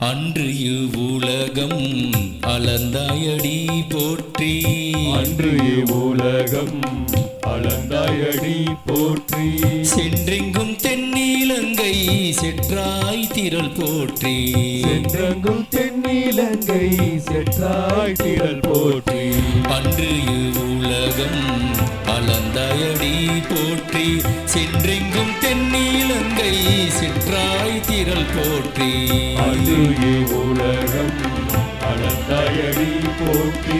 அன்று இவ்வுலகம் அளந்தாயடி போற்றி. அன்று உலகம் அளந்தாயடி போற்றி. சென்றெங்கும் தென்னிலங்கை செற்றாய் திரள் போற்றி. சென்றங்கும் தென்னிலங்கை செற்றாய் திரள் போற்றி. அன்று இவ்வுலகம் அளந்தாயடி போற்றி. சென்றெங்கும் தென்னிலங்கை திரள் போற்றி. அன்று உலகம் அளந்தாயடி போற்றி.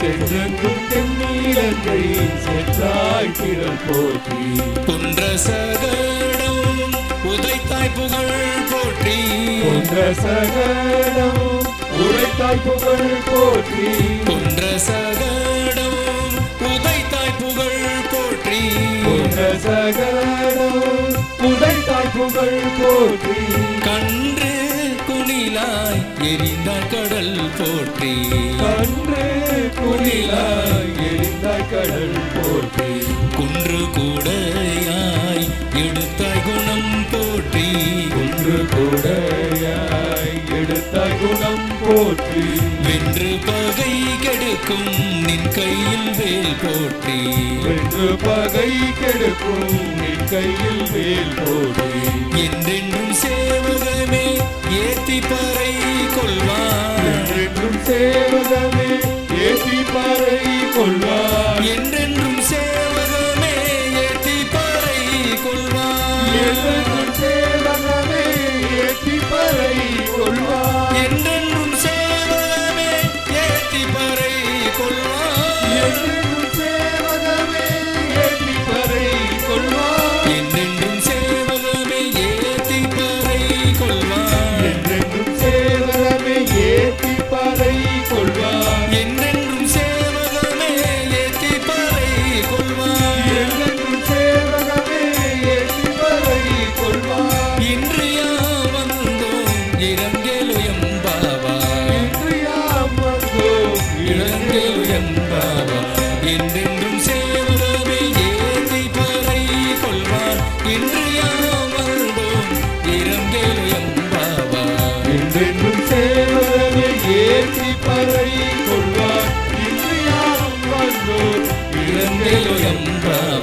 சென்றங்கும் தென்னிலங்கை செற்றாய் திரள் போற்றி. குன்ற சகடம் உதைத்தாய் புகழ் போற்றி. கொன்ற சகடம் உரைத்தாய் புகழ் போற்றி. குன்ற சகடம் உதைத்தாய் புகழ் போற்றி. கொன்ற சகடம் உரைத்தாய் புகழ் போற்றி. கன்று குனிலாய் எரிந்தாய் கடல் போற்றி. கன்று குளிலாய் எரிந்தாய் கடல் போற்றி. குன்று கூடையாய் எடுத்தாய் குணம் போற்றி. ஒன்று கூடையாய் எடுத்தாய் குணம் போற்றி. வென்று பகை கெடுக்கும் கையில் வேல் போற்றி வென்று பகை கெடுக்கும் நின் கையில் வேல் போற்றி என்றென்றும் சேவகமே ஏத்தி பறை கொள்வான். என்றென்றும் சேவகமே ஏத்தி பறை கொள்வான். என்றென்றும் சேவகமே ஏற்றி பறை கொள்வார். இன்று வந்தோர் இழந்தேலோ என்றார்